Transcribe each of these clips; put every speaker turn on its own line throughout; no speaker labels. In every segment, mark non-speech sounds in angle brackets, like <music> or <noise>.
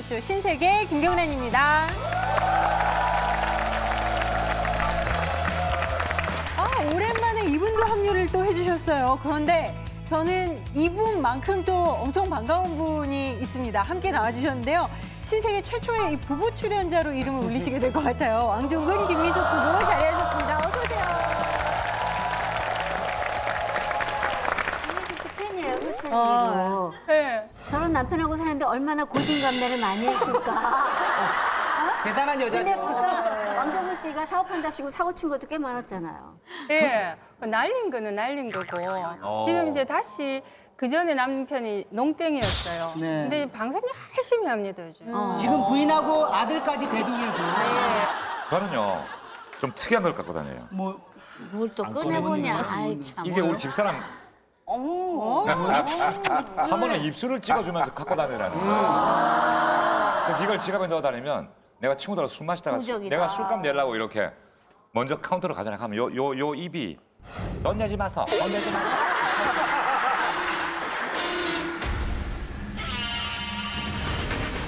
토크쇼 신세계 김경란입니다. 아, 오랜만에 이분도 합류를 또 해주셨어요. 그런데 저는 이분만큼 또 엄청 반가운 분이 있습니다. 함께 나와주셨는데요. 신세계 최초의 이 부부 출연자로 이름을 올리시게 될 것 같아요. 왕종근, 김미숙 부부 자리하셨습니다. 어서 오세요.
팬이에요, 솔직한
어. 네.
저런 남편하고 사는데 얼마나 고진감래를 많이 했을까. <laughs>
대단한
근데
여자죠.
보통 왕정우 씨가 사업한답시고 사고 친 것도 꽤 많았잖아요.
예, 날린 거는 날린 거고
어.
지금 이제 다시 그 전에 남편이 농땡이였어요.
네.
근데 방송 열심히 합니다 요즘.
어.
지금 부인하고 아들까지 대동해서
저는요 좀 특이한 걸 갖고 다녀요.
뭐뭘또 꺼내보냐. 아이 참.
이게 우리 집사람
어머.
한 번은 입술을 찍어주면서 갖고 다니라는 거예요. 그래서 이걸 지갑에 넣어 다니면 내가 친구들하고 술 마시다가 술-
부적이다.
내가 술값 내려고 이렇게 먼저 카운터로 가잖아. 하면 요 요 요 입이 돈 내지 마서 돈 내지 마서.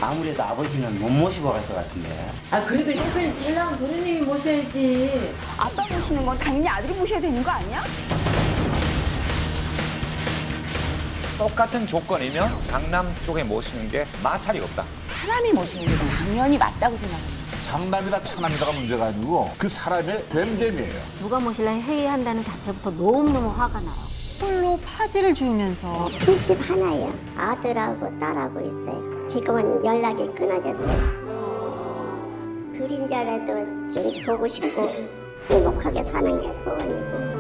아무래도 아버지는 못 모시고 갈 것 같은데.
아 그래도 형편이 제일 나은 도련님이 모셔야지.
아빠 모시는 건 당연히 아들이 모셔야 되는 거 아니야?
똑같은 조건이면 강남 쪽에 모시는 게 마찰이 없다.
사람이 모시는 게 당연히 맞다고 생각해요.
장남이나 차남이다가 문제가 아니고 그 사람의 됨됨이에요.
누가 모실라 회의한다는 자체부터 너무너무 화가 나요.
홀로 파지를 주면서
71이요. 아들하고 딸하고 있어요. 지금은 연락이 끊어졌어요. 그림자라도 좀 보고 싶고 행복하게 사는 게 소원이고.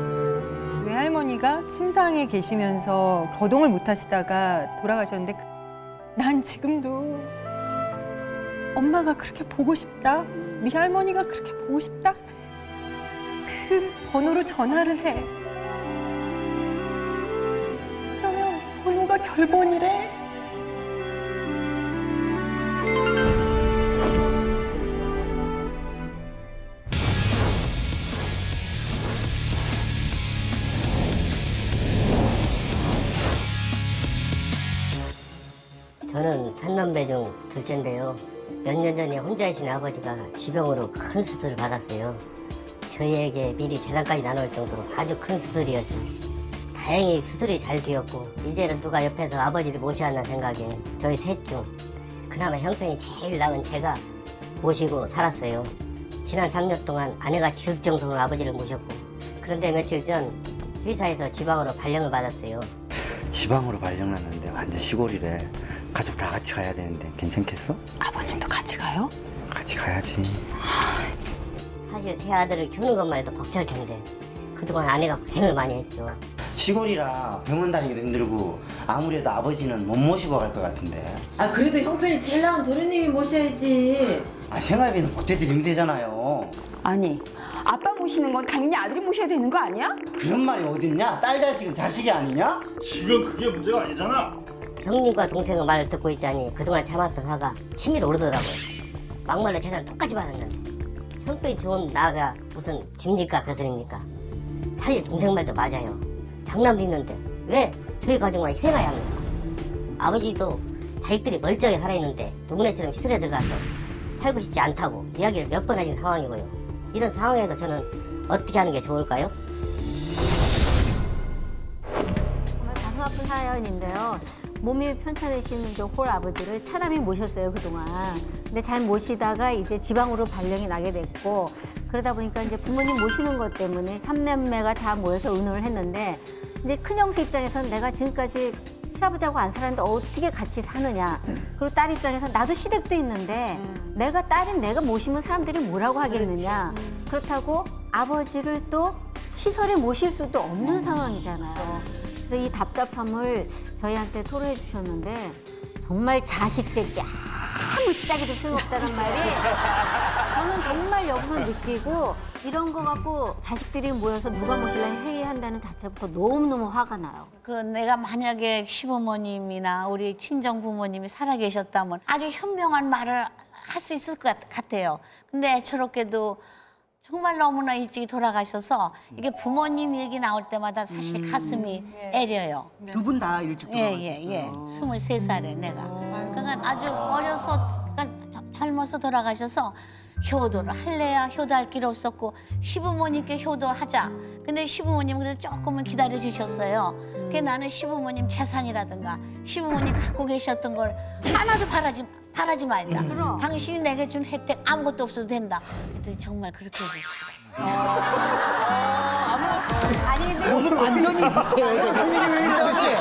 외할머니가 침상에 계시면서 거동을 못 하시다가 돌아가셨는데 난 지금도 엄마가 그렇게 보고 싶다. 네 할머니가 그렇게 보고 싶다. 그 번호로 전화를 해. 그러면 번호가 결번이래.
삼남매 중 둘째인데요. 몇 년 전에 혼자이신 아버지가 지병으로 큰 수술을 받았어요. 저희에게 미리 재산까지 나눌 정도로 아주 큰 수술이었죠. 다행히 수술이 잘 되었고 이제는 누가 옆에서 아버지를 모셔야 한다는 생각에 저희 셋 중 그나마 형편이 제일 나은 제가 모시고 살았어요. 지난 3년 동안 아내가 지극정성으로 아버지를 모셨고 그런데 며칠 전 회사에서 지방으로 발령을 받았어요.
지방으로 발령났는데 완전 시골이래. 가족 다 같이 가야 되는데 괜찮겠어?
아버님도 같이 가요?
같이 가야지.
사실 새 아들을 키우는 것만 해도 벅찰 텐데 그동안 아내가 고생을 많이 했죠.
시골이라 병원 다니기도 힘들고 아무래도 아버지는 못 모시고 갈 것 같은데.
아 그래도 형편이 제일 나은 도련님이 모셔야지.
아, 생활비는 보태드리면 되잖아요.
아니 아빠 모시는 건 당연히 아들이 모셔야 되는 거 아니야?
그런 말이 어딨냐? 딸 자식은 자식이 아니냐?
지금 그게 문제가 아니잖아.
형님과 동생의 말을 듣고 있자니 그동안 참았던 화가 치밀어 오르더라고요. 막말로 재산 똑같이 받았는데 형편이 좋은 나가 무슨 집니까 벼슬입니까? 사실 동생 말도 맞아요. 장남도 있는데 왜 저희 가족만 희생해야 합니까? 아버지도 자식들이 멀쩡히 살아있는데 누구네처럼 시설에 들어가서 살고 싶지 않다고 이야기를 몇 번 하신 상황이고요. 이런 상황에서 저는 어떻게 하는 게 좋을까요?
정말 가슴 아픈 사연인데요. 몸이 편찮으신 이제 홀 아버지를 차남이 모셨어요, 그동안. 근데 잘 모시다가 이제 지방으로 발령이 나게 됐고, 그러다 보니까 이제 부모님 모시는 것 때문에 삼남매가 다 모여서 의논을 했는데, 이제 큰형수 입장에서는 내가 지금까지 시아버지하고 안 살았는데 어떻게 같이 사느냐. 그리고 딸 입장에서 나도 시댁도 있는데, 내가 딸인 내가 모시면 사람들이 뭐라고 하겠느냐. 그렇다고 아버지를 또 시설에 모실 수도 없는 상황이잖아요. 이 답답함을 저희한테 토로해 주셨는데 정말 자식 새끼 아무 짝에도 소용없다는 말이 저는 정말 여기서 느끼고 이런 거 갖고 자식들이 모여서 누가 모실라 회의한다는 자체부터 너무너무 화가 나요.
그 내가 만약에 시부모님이나 우리 친정 부모님이 살아 계셨다면 아주 현명한 말을 할 수 있을 것 같- 같아요. 근데 저렇게도 정말 너무나 일찍 돌아가셔서 이게 부모님 얘기 나올 때마다 사실 가슴이 애려요.
두 분 다 일찍
예,
돌아가셨어요.
예, 예. 스물 세 살에 내가. 그러니까 아주 어려서 젊어서 돌아가셔서 효도를 할래야 효도할 길 없었고 시부모님께 효도하자. 근데 시부모님 그래도 조금은 기다려 주셨어요. 그게 나는 시부모님 재산이라든가 시부모님 갖고 계셨던 걸 하나도 바라지 바라지 말자.
그럼.
당신이 내게 준 혜택 아무것도 없어도 된다. 그랬더니 정말 그렇게 해주시더라고요.
아니 근데
너무 반전이 있으세요. 저 분위기 왜 도대체?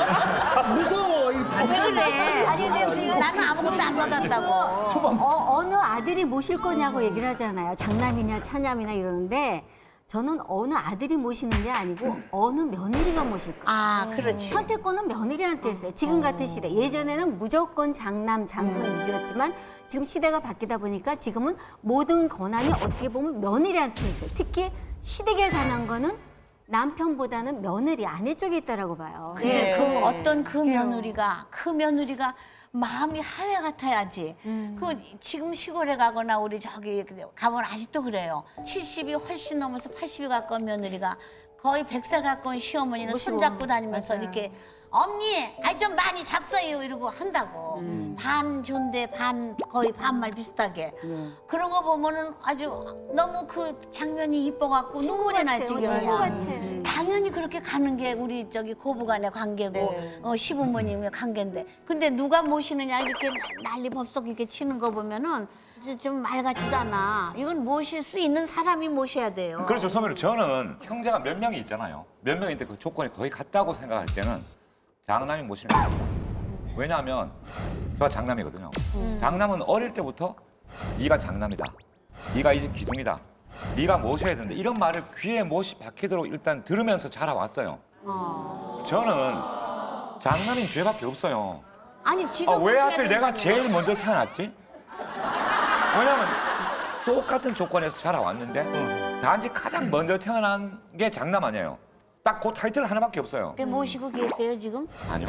무서워. 이
왜. 그래?
아니, 근데 지금
나는 아무것도 안 받았다고.
어, 어느 아들이 모실 거냐고 얘기를 하잖아요. 장남이냐 차남이냐 이러는데 저는 어느 아들이 모시는 게 아니고 어느 며느리가 모실 거예요.
아, 그렇지.
선택권은 며느리한테 있어요. 지금 같은 시대. 예전에는 무조건 장남, 장손 위주였지만 지금 시대가 바뀌다 보니까 지금은 모든 권한이 어떻게 보면 며느리한테 있어요. 특히 시댁에 관한 거는 남편보다는 며느리, 아내 쪽에 있다라고 봐요.
근데
네.
그 어떤 그 며느리가 그 며느리가 마음이 하회 같아야지. 그 지금 시골에 가거나 우리 저기 가면 아직도 그래요. 70이 훨씬 넘어서 80이 가까운 며느리가 거의 100살 가까운 시어머니는 손잡고 다니면서 이렇게 언니, 아이 좀 많이 잡숴요 이러고 한다고. 반 존대 반 거의 반말 비슷하게. 그런 거 보면은 아주 너무 그 장면이 이뻐갖고 눈물이 날
친구 같아요.
지경이야.
친구 같아.
당연히 그렇게 가는 게 우리 저기 고부간의 관계고
네.
어, 시부모님의 관계인데 근데 누가 모시느냐 이렇게 나- 난리 법석 이렇게 치는 거 보면은 좀말 같지도 않아 이건 모실 수 있는 사람이 모셔야 돼요
그렇죠, 선배님. 저는 형제가 몇 명이 있잖아요. 몇 명인데 그 조건이 거의 같다고 생각할 때는 장남이 모시는 게 맞다. 왜냐하면 제가 장남이거든요. 장남은 어릴 때부터 네가 장남이다. 네가 이 집 기둥이다. 네가 모셔야 되는데 이런 말을 귀에 못이 박히도록 일단 들으면서 자라왔어요. 저는 장남인 죄밖에 없어요.
아니 지금
아, 왜
모셔야
하필 내가
된다며.
제일 먼저 태어났지? 왜냐면 똑같은 조건에서 자라왔는데 단지 가장 먼저 태어난 게 장남 아니에요. 딱 그 타이틀 하나밖에 없어요.
그게 모시고 계세요 지금?
아니요.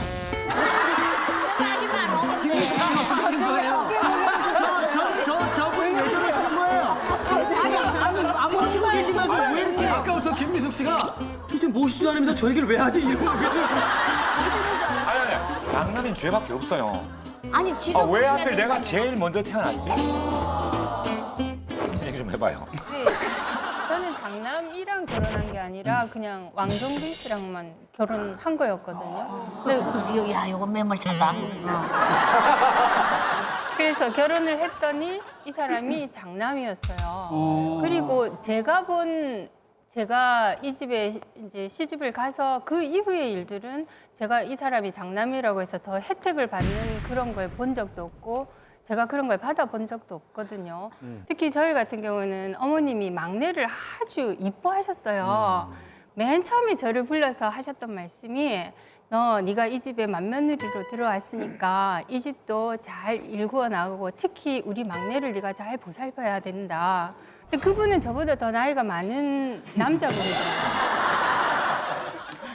말이 많어
저, 저, 저, 저분이 왜 저러시는 거예요? 아니, 아니, 안 모시고 계시면서 왜 이렇게. 아까부터 김미숙 씨가 도대체 모시지도 않으면서 저 얘기를 왜 하지? 이러고 왜 그러지?
아니, 아니. 장남인 죄밖에 없어요.
아니 지금
아, 왜 하필 내가. 제일 먼저 태어났지? 무슨 얘기 좀 해봐요.
네. 저는 장남이랑 결혼한 게 아니라 그냥 왕정빈 씨랑만 결혼한 거였거든요. 근데
요- 야 이거 매몰차다
그래서 결혼을 했더니 이 사람이 <laughs> 장남이었어요. 그리고 제가 본 제가 이 집에 이제 시집을 가서 그 이후의 일들은 제가 이 사람이 장남이라고 해서 더 혜택을 받는 그런 걸 본 적도 없고 제가 그런 걸 받아본 적도 없거든요. 특히 저희 같은 경우는 어머님이 막내를 아주 이뻐하셨어요. 맨 처음에 저를 불러서 하셨던 말씀이 너 네가 이 집에 맏며느리로 들어왔으니까 이 집도 잘 일구어 나가고 특히 우리 막내를 네가 잘 보살펴야 된다. 그분은 저보다 더 나이가 많은 남자분이잖아요. <laughs>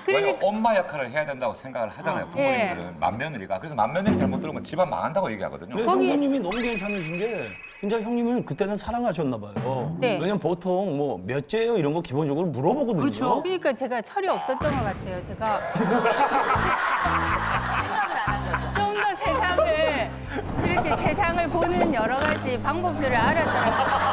그러니까
엄마 역할을 해야 된다고 생각을 하잖아요. 부모님들은 맏며느리가. 그래서 맏며느리 잘못 들으면 집안 망한다고 얘기하거든요.
네,
거기-
형님이 너무 괜찮으신 게 진짜 형님은 그때는 사랑하셨나 봐요.
네.
왜냐면 보통 뭐 몇째예요 이런 거 기본적으로 물어보거든요.
그렇죠.
그러니까 제가 철이 없었던 것 같아요. 제가 <laughs> 좀 더 세상을 이렇게 세상을 보는 여러 가지 방법들을 알았더라고요.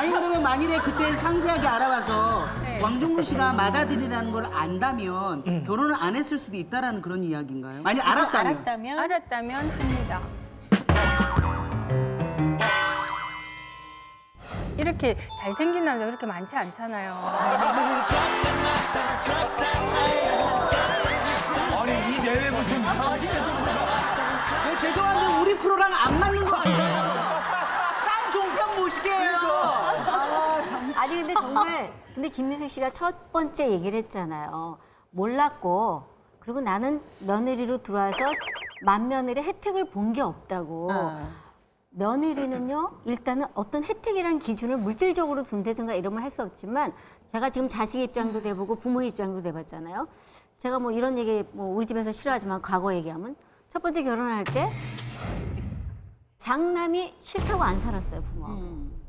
아니, 그러면 만일에 그때 상세하게 알아봐서
네.
왕종근 씨가 맏아들이라는 걸 안다면 결혼을 안 했을 수도 있다라는 그런 이야기인가요? 아니, 알았다면.
알았다면
알았다면 합니다. 이렇게 잘생긴 남자 그렇게 많지 않잖아요.
아니, 이 내외분 좀 이상하시죠? 저 죄송한데 우리 프로랑 안 맞는 거 아니에요? 딴 종편 모시게 해요. 아, 참.
아니 근데 정말 근데 김미숙 씨가 첫 번째 얘기를 했잖아요. 몰랐고 그리고 나는 며느리로 들어와서 맏며느리 혜택을 본 게 없다고. 며느리는요 일단은 어떤 혜택이라는 기준을 물질적으로 둔다든가 이러면 할수 없지만 제가 지금 자식 입장도 돼보고 부모 입장도 돼봤잖아요. 제가 뭐 이런 얘기 뭐 우리 집에서 싫어하지만 과거 얘기하면 첫 번째 결혼할 때 장남이 싫다고 안 살았어요 부모하고.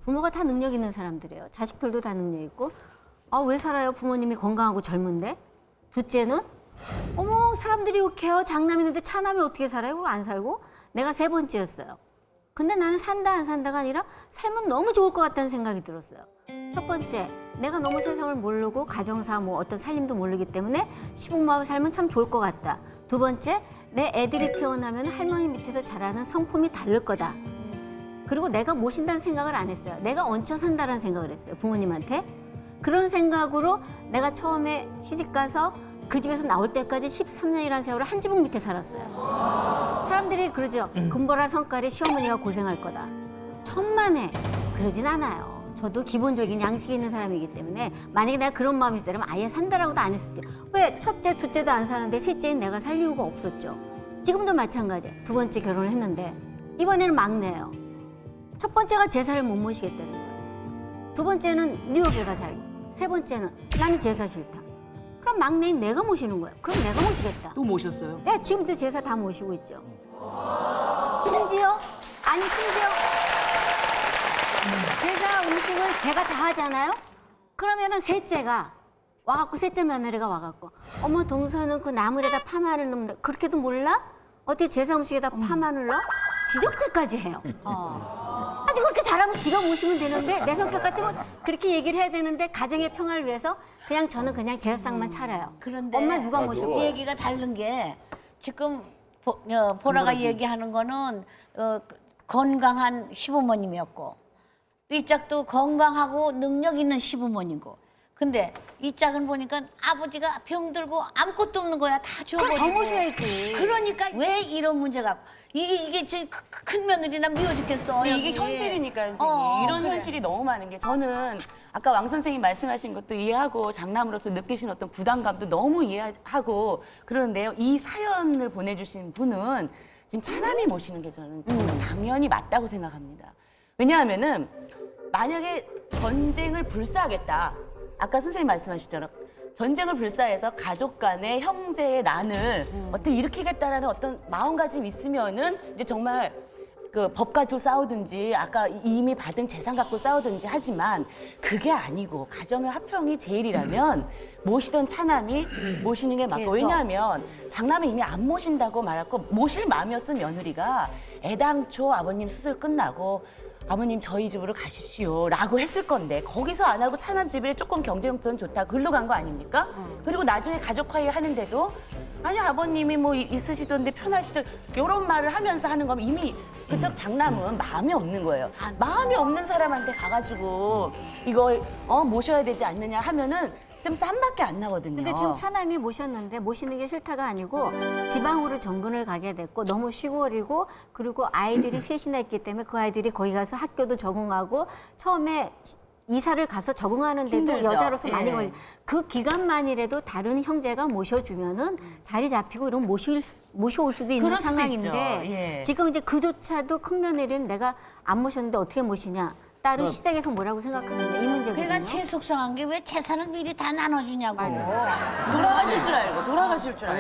부모가 다 능력 있는 사람들이에요. 자식들도 다 능력 있고. 아, 왜 살아요? 부모님이 건강하고 젊은데? 둘째는, 어머, 사람들이 욕해요. 장남 있는데 차남이 어떻게 살아요? 그거 안 살고. 내가 세 번째였어요. 근데 나는 산다 안 산다가 아니라 삶은 너무 좋을 것 같다는 생각이 들었어요. 첫 번째, 내가 너무 세상을 모르고 가정사 뭐 어떤 살림도 모르기 때문에 시부모하고 살면 참 좋을 것 같다. 두 번째, 내 애들이 태어나면 할머니 밑에서 자라는 성품이 다를 거다. 그리고 내가 모신다는 생각을 안 했어요. 내가 얹혀 산다는 생각을 했어요. 부모님한테. 그런 생각으로 내가 처음에 시집 가서 그 집에서 나올 때까지 13년이라는 세월을 한 지붕 밑에 살았어요. 사람들이 그러죠. 금보라 성깔이 시어머니가 고생할 거다. 천만에 그러진 않아요. 저도 기본적인 양식이 있는 사람이기 때문에 만약에 내가 그런 마음이 있다면 아예 산다라고도 안 했을 때 왜 첫째, 둘째도 안 사는데 셋째인 내가 살 이유가 없었죠. 지금도 마찬가지. 두 번째 결혼을 했는데 이번에는 막내예요. 첫 번째가 제사를 못 모시겠다는 거예요. 두 번째는 뉴욕에 가 살고 세 번째는 나는 제사 싫다. 그럼 막내인 내가 모시는 거예요. 그럼 내가 모시겠다.
또 모셨어요?
네, 지금도 제사 다 모시고 있죠. 심지어 아니 심지어 제사 음식을 제가 다 하잖아요. 그러면은 셋째가 와갖고 셋째 며느리가 와갖고 어머 동서는 그 나물에다 파마늘 넣는다. 그렇게도 몰라? 어떻게 제사 음식에다 파마늘 넣어? 지적죄까지 해요. 그렇게 잘하면 지가 모시면 되는데 내 성격 같으면 그렇게 얘기를 해야 되는데 가정의 평화를 위해서 그냥 저는 그냥 제사상만 차려요.
그런데
엄마 누가 모시고?
이 얘기가 다른 게 지금 보, 어, 보라가 얘기하는 거는 어, 그 건강한 시부모님이었고 또이 짝도 건강하고 능력 있는 시부모님이고 근데 이 짝은 보니까 아버지가 병들고 아무것도 없는 거야 다 줘버리고
모셔야지.
그러니까 왜 이런 문제가 이게 이게 지금 큰 며느리나 미워 죽겠어
근데 이게
여기.
현실이니까요, 선생님.
어,
이런
그래.
현실이 너무 많은 게 저는 아까 왕 선생님 말씀하신 것도 이해하고 장남으로서 느끼신 어떤 부담감도 너무 이해하고 그러는데요. 이 사연을 보내주신 분은 지금 차남이 모시는 게 저는
음.
당연히 맞다고 생각합니다. 왜냐하면은 만약에 전쟁을 불사하겠다. 아까 선생님 말씀하시처럼 전쟁을 불사해서 가족 간의 형제의 난을
음.
어떻게 일으키겠다라는 어떤 마음가짐이 있으면은 이제 정말 그 법 가지고 싸우든지 아까 이미 받은 재산 갖고 싸우든지 하지만 그게 아니고 가정의 화평이 제일이라면 모시던 차남이 모시는 게 맞고. 왜냐하면 장남이 이미 안 모신다고 말했고 모실 마음이었으면 며느리가 애당초 아버님 수술 끝나고 아버님 저희 집으로 가십시오 라고 했을 건데 거기서 안 하고 차남 집에 조금 경제 형편 좋다 글로 간 거 아닙니까? 그리고 나중에 가족 화해 하는데도 아니 아버님이 뭐 이- 있으시던데 편하시죠 이런 말을 하면서 하는 거면 이미 그쪽 장남은 마음이 없는 거예요. 마음이 없는 사람한테 가가지고 이거 어 모셔야 되지 않느냐 하면은 좀 쌈밖에 안 나거든요.
근데 지금 차남이 모셨는데 모시는 게 싫다가 아니고 지방으로 정근을 가게 됐고 너무 시골이고 그리고 아이들이 <clears throat> 셋이나 있기 때문에 그 아이들이 거기 가서 학교도 적응하고 처음에 이사를 가서 적응하는데도
힘들죠.
여자로서 많이
예.
걸리. 그 기간만이라도 다른 형제가 모셔주면은 자리 잡히고 이러면 모실 수- 모셔올 수도 있는
그럴 수도
상황인데
있죠. 예.
지금 이제 그조차도 큰 며느리는 내가 안 모셨는데 어떻게 모시냐. 딸은 시댁에서 뭐라고 생각하느냐 이 문제거든요.
그러니까 제일 속상한 게 왜 재산을 미리 다 나눠주냐고
돌아가실 줄 알고 돌아가실 줄 알고.
아니